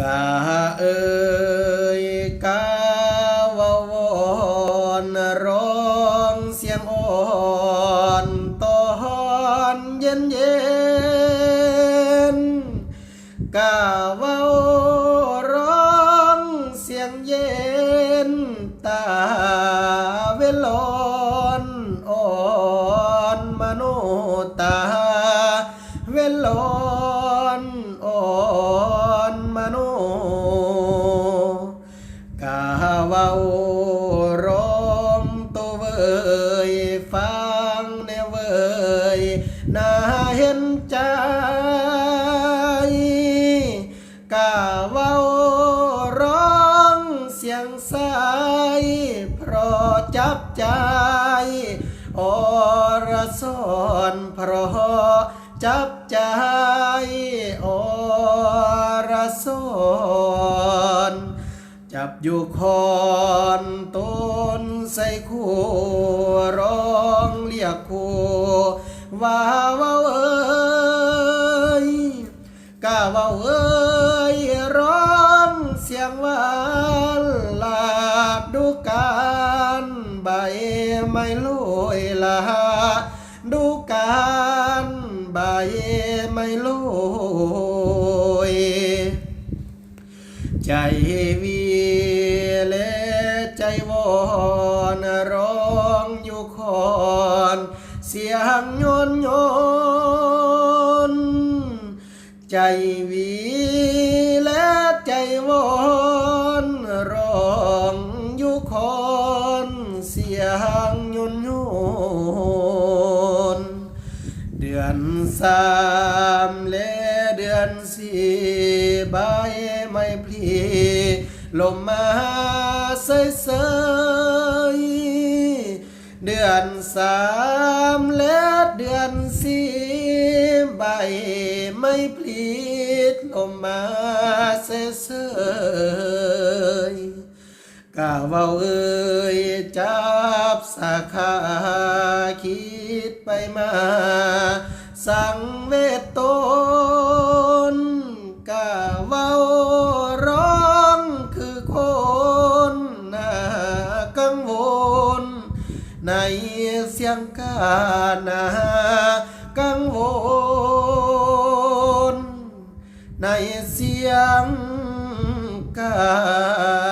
กาเอยกาวอนร้องเสียงอ่อนตอนเย็นเย็นกาวาร้องเสียงเย็นตาเวลอนอ่อนมโนตาเวลอน ฟังแนวเวยน่าเห็นใจกาเว้าร้องเสียงใสเพราะจับใจอรสอนเพราะจับใจอรสอนจับอยู่คอนต้นใส่คู่ ว่าว่าเอ้ยกาว่าเอ้ยร้องเสียงวานลาดดูการใบไม่ลอยลาดูการใบไม่ลอยใจวีและใจวอนร้อ ใจวีและใจวอนร้องอยู่คอนเสียงยุนโยนเดือนสามและเดือนสี่ใบไม่พลีลมมาเสยเสยเดือนสามและเดือนสี่ ไม่พลีลมมาเสเสยกาเว้าเอ้ยจับสาขาคิดไปมา สังเวทตนกาเว้าร้องคือคนน่ากังวล ในเสียงกานา เสียงกา